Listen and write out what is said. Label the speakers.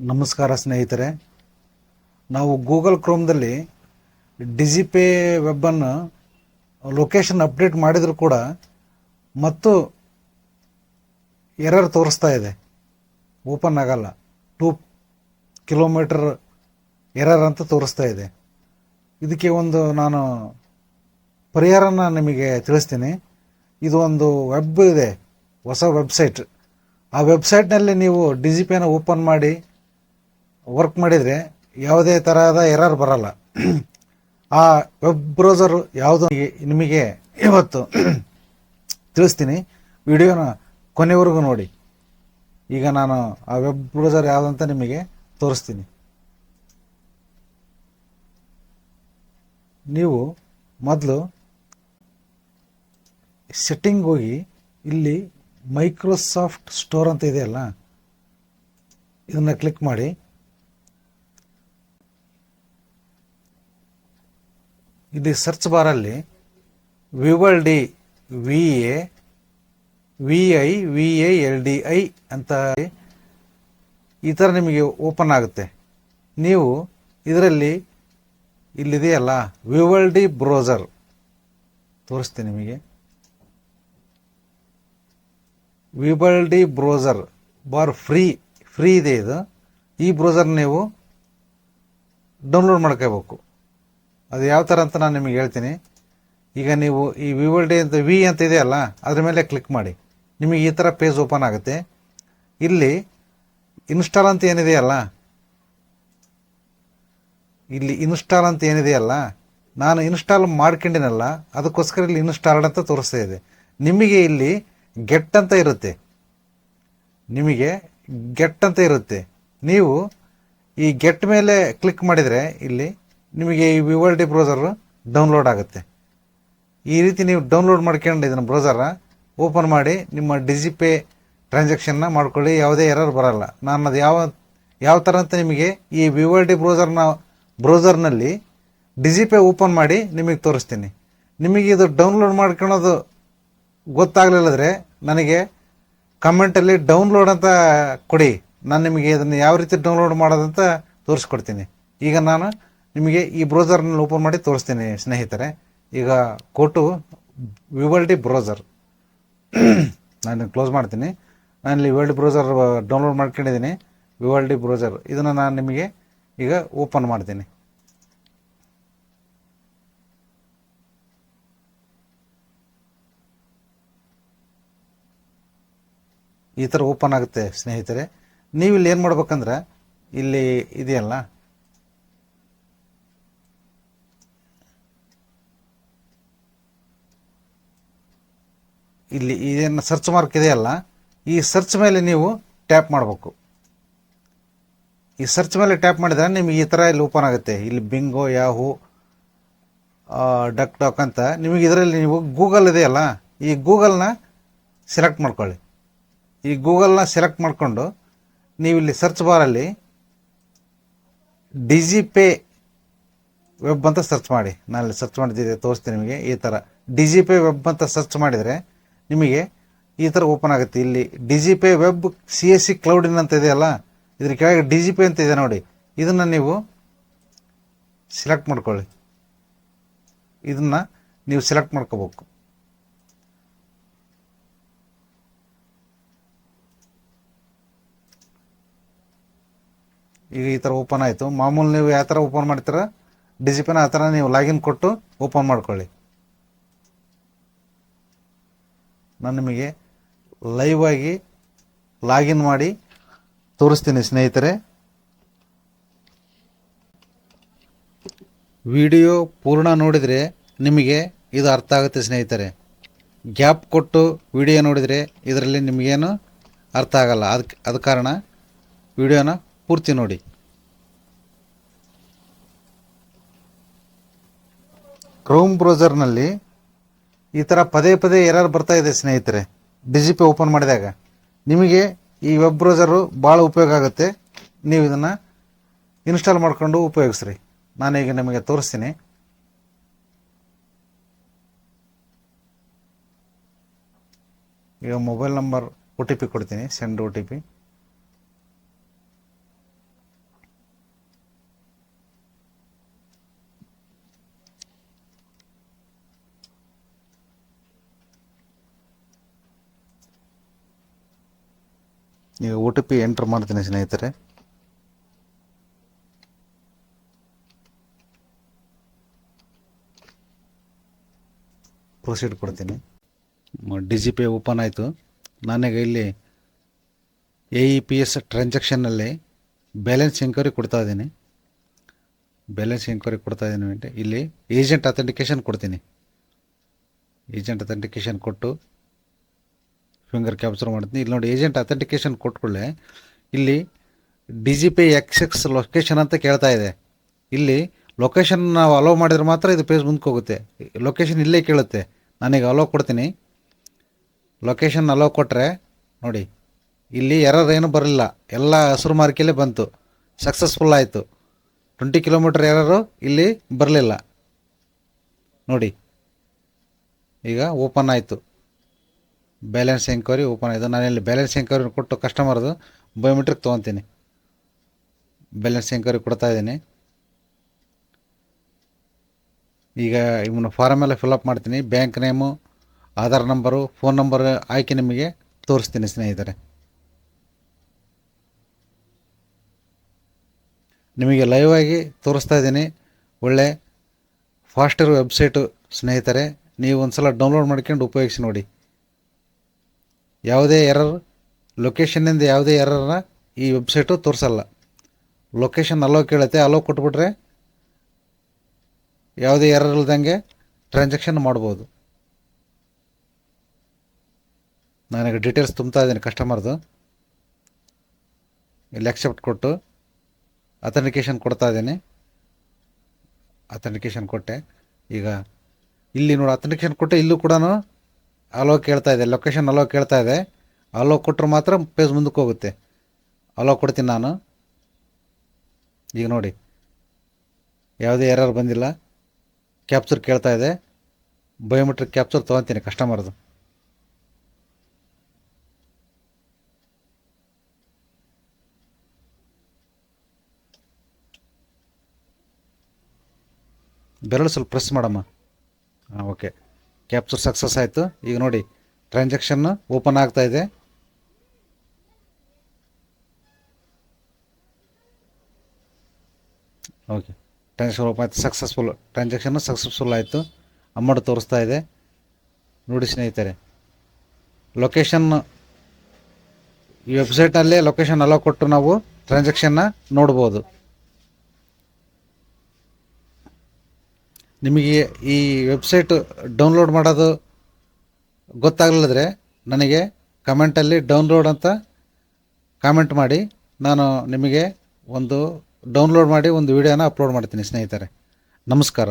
Speaker 1: ನಮಸ್ಕಾರ ಸ್ನೇಹಿತರೆ. ನಾವು ಗೂಗಲ್ ಕ್ರೋಮ್ದಲ್ಲಿ ಡಿಜಿಪೇ ವೆಬ್ಬನ್ನು ಲೊಕೇಶನ್ ಅಪ್ಡೇಟ್ ಮಾಡಿದರೂ ಕೂಡ ಮತ್ತು ಎರರ್ ತೋರಿಸ್ತಾ ಇದೆ. ಓಪನ್ ಆಗಲ್ಲ. ಟೂ ಕಿಲೋಮೀಟರ್ ಎರರ್ ಅಂತ ತೋರಿಸ್ತಾ ಇದೆ. ಇದಕ್ಕೆ ಒಂದು ನಾನು ಪರಿಹಾರನ ನಿಮಗೆ ತಿಳಿಸ್ತೀನಿ. ಇದು ಒಂದು ವೆಬ್ ಇದೆ. ಹೊಸ ವೆಬ್ಸೈಟ್ ಆ ವೆಬ್ಸೈಟ್ನಲ್ಲಿ ನೀವು ಡಿಜಿಪೇನ ಓಪನ್ ಮಾಡಿ ವರ್ಕ್ ಮಾಡಿದರೆ ಯಾವುದೇ ತರಹದ ಎರರ್ ಬರಲ್ಲ. ಆ ವೆಬ್ ಬ್ರೌಸರ್ ಯಾವುದು ನಿಮಗೆ ಇವತ್ತು ತಿಳಿಸ್ತೀನಿ. ವಿಡಿಯೋನ ಕೊನೆವರೆಗೂ ನೋಡಿ. ಈಗ ನಾನು ಆ ವೆಬ್ ಬ್ರೌಸರ್ ಯಾವುದಂತ ನಿಮಗೆ ತೋರಿಸ್ತೀನಿ. ನೀವು ಮೊದಲು ಸೆಟ್ಟಿಂಗ್ ಹೋಗಿ ಇಲ್ಲಿ ಮೈಕ್ರೋಸಾಫ್ಟ್ ಸ್ಟೋರ್ ಅಂತ ಇದೆಯಲ್ಲ, ಇದನ್ನ ಕ್ಲಿಕ್ ಮಾಡಿ. ಇಲ್ಲಿ search ಬಾರಲ್ಲಿ Vivaldi V A V I V A L D I ಅಂತ ಈ ಥರ ನಿಮಗೆ ಓಪನ್ ಆಗುತ್ತೆ. ನೀವು ಇದರಲ್ಲಿ ಇಲ್ಲಿದೆಯಲ್ಲ ವಿವಲ್ ಡಿ ಬ್ರೌಸರ್ ತೋರಿಸ್ತೀನಿ ನಿಮಗೆ. Vivaldi browser bar free free ಇದೆ ಇದು. ಈ ಬ್ರೌಸರ್ ನೀವು ಡೌನ್ಲೋಡ್ ಮಾಡ್ಕೋಬೇಕು ಅದು ಯಾವ ಥರ ಅಂತ ನಾನು ನಿಮಗೆ ಹೇಳ್ತೀನಿ. ಈಗ ನೀವು ಈ ವಿವಲ್ ಡಿ ಅಂತ ವಿ ಅಂತ ಇದೆಯಲ್ಲ ಅದ್ರ ಮೇಲೆ ಕ್ಲಿಕ್ ಮಾಡಿ. ನಿಮಗೆ ಈ ಥರ ಪೇಜ್ ಓಪನ್ ಆಗುತ್ತೆ. ಇಲ್ಲಿ ಇನ್ಸ್ಟಾಲ್ ಅಂತ ಏನಿದೆಯಲ್ಲ ಇಲ್ಲಿ ಇನ್ಸ್ಟಾಲ್ ಅಂತ ಏನಿದೆಯಲ್ಲ ನಾನು ಇನ್ಸ್ಟಾಲ್ ಮಾಡ್ಕೊಂಡಿನಲ್ಲ, ಅದಕ್ಕೋಸ್ಕರ ಇಲ್ಲಿ ಇನ್ಸ್ಟಾಲ್ಡ್ ಅಂತ ತೋರಿಸ್ತಾ ಇದೆ. ನಿಮಗೆ ಇಲ್ಲಿ ಗೆಟ್ ಅಂತ ಇರುತ್ತೆ. ನಿಮಗೆ ಗೆಟ್ ಅಂತ ಇರುತ್ತೆ. ನೀವು ಈ ಗೆಟ್ ಮೇಲೆ ಕ್ಲಿಕ್ ಮಾಡಿದರೆ ಇಲ್ಲಿ ನಿಮಗೆ ಈ ವಿವಲ್ ಡಿ ಬ್ರೌಸರ್ ಡೌನ್ಲೋಡ್ ಆಗುತ್ತೆ. ಈ ರೀತಿ ನೀವು ಡೌನ್ಲೋಡ್ ಮಾಡ್ಕೊಂಡು ಇದನ್ನು ಬ್ರೌಸರ ಓಪನ್ ಮಾಡಿ ನಿಮ್ಮ ಡಿಜಿಪೇ ಟ್ರಾನ್ಸಾಕ್ಷನ್ನ ಮಾಡ್ಕೊಳ್ಳಿ, ಯಾವುದೇ ಎರರ್ ಬರಲ್ಲ. ನಾನು ಅದು ಯಾವ ಯಾವ ಥರ ಅಂತ ನಿಮಗೆ ಈ ವಿವಲ್ ಡಿ ಬ್ರೌಸರ್ನ ಬ್ರೌಸರ್ನಲ್ಲಿ ಡಿಜಿಪೇ ಓಪನ್ ಮಾಡಿ ನಿಮಗೆ ತೋರಿಸ್ತೀನಿ. ನಿಮಗೆ ಇದು ಡೌನ್ಲೋಡ್ ಮಾಡ್ಕೊಳೋದು ಗೊತ್ತಾಗಲಿಲ್ಲದ್ರೆ ನನಗೆ ಕಮೆಂಟಲ್ಲಿ ಡೌನ್ಲೋಡ್ ಅಂತ ಕೊಡಿ. ನಾನು ನಿಮಗೆ ಇದನ್ನು ಯಾವ ರೀತಿ ಡೌನ್ಲೋಡ್ ಮಾಡೋದಂತ ತೋರಿಸ್ಕೊಡ್ತೀನಿ. ಈಗ ನಾನು ನಿಮಗೆ ಈ ಬ್ರೌಸರ್ನಲ್ಲಿ ಓಪನ್ ಮಾಡಿ ತೋರಿಸ್ತೇನೆ ಸ್ನೇಹಿತರೆ. ಈಗ ಕೋಟು ವಿವಲ್ಡಿ ಬ್ರೌಸರ್ ನಾನು ಕ್ಲೋಸ್ ಮಾಡ್ತೀನಿ. ನಾನು ಇಲ್ಲಿ ವಿವಲ್ಡಿ ಬ್ರೌಸರ್ ಡೌನ್ಲೋಡ್ ಮಾಡ್ಕೊಂಡಿದ್ದೀನಿ. ವಿವಲ್ ಡಿ ಬ್ರೌಸರ್ ಇದನ್ನು ನಾನು ನಿಮಗೆ ಈಗ ಓಪನ್ ಮಾಡ್ತೀನಿ. ಈ ಥರ ಓಪನ್ ಆಗುತ್ತೆ ಸ್ನೇಹಿತರೆ. ನೀವು ಇಲ್ಲಿ ಏನು ಮಾಡ್ಬೇಕಂದ್ರೆ, ಇಲ್ಲಿ ಇದೆಯಲ್ಲ ಇಲ್ಲಿ ಇದೇನು ಸರ್ಚ್ ಮಾರ್ಕ್ ಇದೆಯಲ್ಲ ಈ ಸರ್ಚ್ ಮೇಲೆ ನೀವು ಟ್ಯಾಪ್ ಮಾಡಬೇಕು. ಈ ಸರ್ಚ್ ಮೇಲೆ ಟ್ಯಾಪ್ ಮಾಡಿದರೆ ನಿಮಗೆ ಈ ಥರ ಇಲ್ಲಿ ಓಪನ್ ಆಗುತ್ತೆ. ಇಲ್ಲಿ ಬಿಂಗೋ ಯಾಹು ಡಕ್ ಡಾಕ್ ಅಂತ ನಿಮಗೆ ಇದರಲ್ಲಿ ನೀವು ಗೂಗಲ್ ಇದೆಯಲ್ಲ ಈ ಗೂಗಲ್ನ ಸೆಲೆಕ್ಟ್ ಮಾಡ್ಕೊಳ್ಳಿ. ಈ ಗೂಗಲ್ನ ಸೆಲೆಕ್ಟ್ ಮಾಡಿಕೊಂಡು ನೀವು ಇಲ್ಲಿ ಸರ್ಚ್ ಬಾರಲ್ಲಿ ಡಿಜಿ ಪೇ ವೆಬ್ ಅಂತ ಸರ್ಚ್ ಮಾಡಿ. ನಾನು ಸರ್ಚ್ ಮಾಡಿದ್ದೆ ತೋರಿಸ್ತೀನಿ ನಿಮಗೆ ಈ ಥರ ಡಿಜಿ ಪೇ ವೆಬ್ ಅಂತ ಸರ್ಚ್ ಮಾಡಿದರೆ ನಿಮಗೆ ಈ ಥರ ಓಪನ್ ಆಗುತ್ತೆ. ಇಲ್ಲಿ DigiPay web C S C ಕ್ಲೌಡಿನ ಅಂತ ಇದೆಯಲ್ಲ ಇದ್ರ ಕೆಳಗೆ ಡಿ ಜಿ ಪೇ ಅಂತ ಇದೆ ನೋಡಿ. ಇದನ್ನು ನೀವು ಸೆಲೆಕ್ಟ್ ಮಾಡ್ಕೊಳ್ಳಿ. ಇದನ್ನು ನೀವು ಸೆಲೆಕ್ಟ್ ಮಾಡ್ಕೋಬೇಕು. ಈಗ ಈ ಥರ ಓಪನ್ ಆಯಿತು. ಮಾಮೂಲಿ ನೀವು ಯಾವ ಥರ ಓಪನ್ ಮಾಡ್ತೀರ? ಡಿಜಿಪೇನ ಆ ಥರ ನೀವು ಲಾಗಿನ್ ಕೊಟ್ಟು ಓಪನ್ ಮಾಡ್ಕೊಳ್ಳಿ. ನಾನು ನಿಮಗೆ ಲೈವ್ ಆಗಿ ಲಾಗಿನ್ ಮಾಡಿ ತೋರಿಸ್ತೀನಿ ಸ್ನೇಹಿತರೆ. ವಿಡಿಯೋ ಪೂರ್ಣ ನೋಡಿದರೆ ನಿಮಗೆ ಇದು ಅರ್ಥ ಆಗುತ್ತೆ ಸ್ನೇಹಿತರೆ. ಗ್ಯಾಪ್ ಕೊಟ್ಟು ವಿಡಿಯೋ ನೋಡಿದರೆ ಇದರಲ್ಲಿ ನಿಮಗೇನು ಅರ್ಥ ಆಗಲ್ಲ. ಅದಕ್ಕೆ ಅದ ಕಾರಣ ವಿಡಿಯೋನ ಪೂರ್ತಿ ನೋಡಿ. ಕ್ರೋಮ್ ಬ್ರೌಸರ್ನಲ್ಲಿ ಈ ಥರ ಪದೇ ಪದೇ ಎರರ್ ಬರ್ತಾ ಇದೆ ಸ್ನೇಹಿತರೆ ಡಿಜಿಪಿ ಓಪನ್ ಮಾಡಿದಾಗ, ನಿಮಗೆ ಈ ವೆಬ್ ಬ್ರೌಸರು ಭಾಳ ಉಪಯೋಗ ಆಗುತ್ತೆ. ನೀವು ಇದನ್ನು ಇನ್ಸ್ಟಾಲ್ ಮಾಡಿಕೊಂಡು ಉಪಯೋಗಿಸ್ರಿ. ನಾನೀಗ ನಿಮಗೆ ತೋರಿಸ್ತೀನಿ. ಈಗ mobile number O T P ಕೊಡ್ತೀನಿ ಸೆಂಡ್ ಒ ಟಿ ಪಿ ಈಗ ಒ ಟಿ ಪಿ ಎಂಟ್ರ್ ಮಾಡ್ತೀನಿ ಸ್ನೇಹಿತರೆ. ಪ್ರೊಸೀಡ್ ಕೊಡ್ತೀನಿ. ಡಿ ಜಿ ಪೇ ಓಪನ್ ಆಯಿತು. ನಾನೀಗ ಇಲ್ಲಿ ಎ ಇ ಪಿ ಎಸ್ ಟ್ರಾನ್ಸಾಕ್ಷನ್ನಲ್ಲಿ ಬ್ಯಾಲೆನ್ಸ್ ಎಂಕ್ವೈರಿ ಕೊಡ್ತಾ ಇದ್ದೀನಿ. ಬ್ಯಾಲೆನ್ಸ್ ಎಂಕ್ವೈರಿ ಕೊಡ್ತಾ ಇದ್ದೀನಿ. ಇಲ್ಲಿ ಏಜೆಂಟ್ ಅಥೆಂಟಿಕೇಶನ್ ಕೊಡ್ತೀನಿ. ಏಜೆಂಟ್ ಅಥೆಂಟಿಕೇಶನ್ ಕೊಟ್ಟು ಫಿಂಗರ್ ಕ್ಯಾಪ್ಚರ್ ಮಾಡ್ತೀನಿ. ಇಲ್ಲಿ ನೋಡಿ ಏಜೆಂಟ್ ಅಥೆಂಟಿಕೇಶನ್ ಕೊಟ್ಕೊಳ್ಳೆ ಇಲ್ಲಿ DigiPay X X location ಅಂತ ಕೇಳ್ತಾ ಇದೆ. ಇಲ್ಲಿ ಲೊಕೇಶನ್ ನಾವು ಅಲೋ ಮಾಡಿದ್ರೆ ಮಾತ್ರ ಇದು ಪೇಜ್ ಮುಂದಕ್ಕೆ ಹೋಗುತ್ತೆ. ಲೊಕೇಶನ್ ಇಲ್ಲೇ ಕೇಳುತ್ತೆ. ನಾನೀಗ ಅಲೋ ಕೊಡ್ತೀನಿ. ಲೊಕೇಶನ್ ಅಲೋ ಕೊಟ್ಟರೆ ನೋಡಿ, ಇಲ್ಲಿ ಎರರ್ ಏನೂ ಬರಲಿಲ್ಲ. ಎಲ್ಲ ಹಸಿರು ಮಾರ್ಕೆಲ್ಲೇ ಬಂತು. ಸಕ್ಸಸ್ಫುಲ್ ಆಯಿತು. ಟ್ವೆಂಟಿ ಕಿಲೋಮೀಟ್ರ್ ಎರರು ಇಲ್ಲಿ ಬರಲಿಲ್ಲ. ನೋಡಿ, ಈಗ ಓಪನ್ ಆಯಿತು. ಬ್ಯಾಲೆನ್ಸ್ ಎಂಕ್ವೈರಿ ಓಪನ್ ಆಯಿತು. ಇಲ್ಲಿ ಬ್ಯಾಲೆನ್ಸ್ ಎಂಕ್ವೈರಿ ಕೊಟ್ಟು ಕಸ್ಟಮರ್ದು ಬಯೋಮೆಟ್ರಿಕ್ ತೊಗೊತೀನಿ. ಬ್ಯಾಲೆನ್ಸ್ ಎಂಕ್ವೈರಿ ಕೊಡ್ತಾ ಇದ್ದೀನಿ. ಈಗ ಇವನು ಫಾರಮ್ ಎಲ್ಲ ಫಿಲಪ್ ಮಾಡ್ತೀನಿ. Bank name Aadhaar number phone number ಆಯ್ಕೆ ನಿಮಗೆ ತೋರಿಸ್ತೀನಿ ಸ್ನೇಹಿತರೆ. ನಿಮಗೆ ಲೈವ್ ಆಗಿ ತೋರಿಸ್ತಾ ಇದ್ದೀನಿ. ಒಳ್ಳೆ ಫಾಸ್ಟರ್ ವೆಬ್ಸೈಟು ಸ್ನೇಹಿತರೆ, ನೀವು ಒಂದು ಸಲ ಡೌನ್ಲೋಡ್ ಮಾಡ್ಕೊಂಡು ಉಪಯೋಗಿಸಿ ನೋಡಿ. ಯಾವುದೇ ಎರರ್ ಲೊಕೇಶನ್ನಿಂದ ಯಾವುದೇ ಎರರ್ನ ಈ ವೆಬ್ಸೈಟು ತೋರಿಸಲ್ಲ. ಲೊಕೇಶನ್ ಅಲೋ ಕೇಳುತ್ತೆ ಅಲೋ ಕೊಟ್ಬಿಟ್ರೆ ಯಾವುದೇ ಎರರ್ ಇಲ್ದಂಗೆ ಟ್ರಾನ್ಸಾಕ್ಷನ್ ಮಾಡ್ಬೋದು. ನನಗೆ ಡೀಟೇಲ್ಸ್ ತುಂಬ್ತಾ ಇದ್ದೀನಿ ಕಸ್ಟಮರ್ದು ಇಲ್ಲಿ ಆಕ್ಸೆಪ್ಟ್ ಕೊಟ್ಟು ಅಥೆಂಟಿಕೇಶನ್ ಕೊಡ್ತಾ ಇದ್ದೀನಿ. ಅಥೆಂಟಿಕೇಶನ್ ಕೊಟ್ಟೆ. ಈಗ ಇಲ್ಲಿ ನೋಡಿ ಅಥೆಂಟಿಕೇಶನ್ ಕೊಟ್ಟೆ, ಇಲ್ಲೂ ಕೂಡ ಅಲೋ ಕೇಳ್ತಾ ಇದೆ ಲೊಕೇಶನ್ ಅಲೋ ಕೇಳ್ತಾ ಇದೆ. ಅಲೋ ಕೊಟ್ಟರು ಮಾತ್ರ ಪೇಜ್ ಮುಂದಕ್ಕೆ ಹೋಗುತ್ತೆ. ಅಲೋ ಕೊಡ್ತೀನಿ ನಾನು. ಈಗ ನೋಡಿ. ಯಾವುದೇ ಎರರ್ ಬಂದಿಲ್ಲ. ಕ್ಯಾಪ್ಚರ್ ಕೇಳ್ತಾ ಇದೆ. ಬಯೋಮೆಟ್ರಿಕ್ ಕ್ಯಾಪ್ಚರ್ ತೊಗೊತೀನಿ ಕಸ್ಟಮರ್ದು ಬೆರಳು ಸ್ವಲ್ಪ ಪ್ರೆಸ್ ಮಾಡಮ್ಮ. ಹಾಂ ಓಕೆ ಕ್ಯಾಪ್ಚರ್ ಸಕ್ಸಸ್ ಆಯಿತು. ಈಗ ನೋಡಿ ಟ್ರಾನ್ಸಾಕ್ಷನ್ ಓಪನ್ ಆಗ್ತಾ ಇದೆ. ಓಕೆ ಟ್ರಾನ್ಸಾಕ್ಷನ್ ಓಪನ್ ಆಯಿತು. ಸಕ್ಸಸ್ಫುಲ್ ಟ್ರಾನ್ಸಾಕ್ಷನ್ ಸಕ್ಸಸ್ಫುಲ್ ಆಯಿತು. ಅಮೌಂಟ್ ತೋರಿಸ್ತಾ ಇದೆ. ನೋಡಿ ಸ್ನೇಹಿತರೆ ಲೊಕೇಶನ್ ಈ ವೆಬ್ಸೈಟಲ್ಲೇ ಲೊಕೇಶನ್ ಅಲೋ ಕೊಟ್ಟು ನಾವು ಟ್ರಾನ್ಸಾಕ್ಷನ್ನ ನೋಡ್ಬೋದು. ನಿಮಗೆ ಈ ವೆಬ್ಸೈಟ್ ಡೌನ್ಲೋಡ್ ಮಾಡೋದು ಗೊತ್ತಾಗಲಿದ್ರೆ ನನಗೆ ಕಮೆಂಟಲ್ಲಿ ಡೌನ್ಲೋಡ್ ಅಂತ ಕಾಮೆಂಟ್ ಮಾಡಿ. ನಾನು ನಿಮಗೆ ಒಂದು ಡೌನ್ಲೋಡ್ ಮಾಡಿ ಒಂದು ವಿಡಿಯೋನ ಅಪ್ಲೋಡ್ ಮಾಡ್ತೀನಿ ಸ್ನೇಹಿತರೆ. ನಮಸ್ಕಾರ.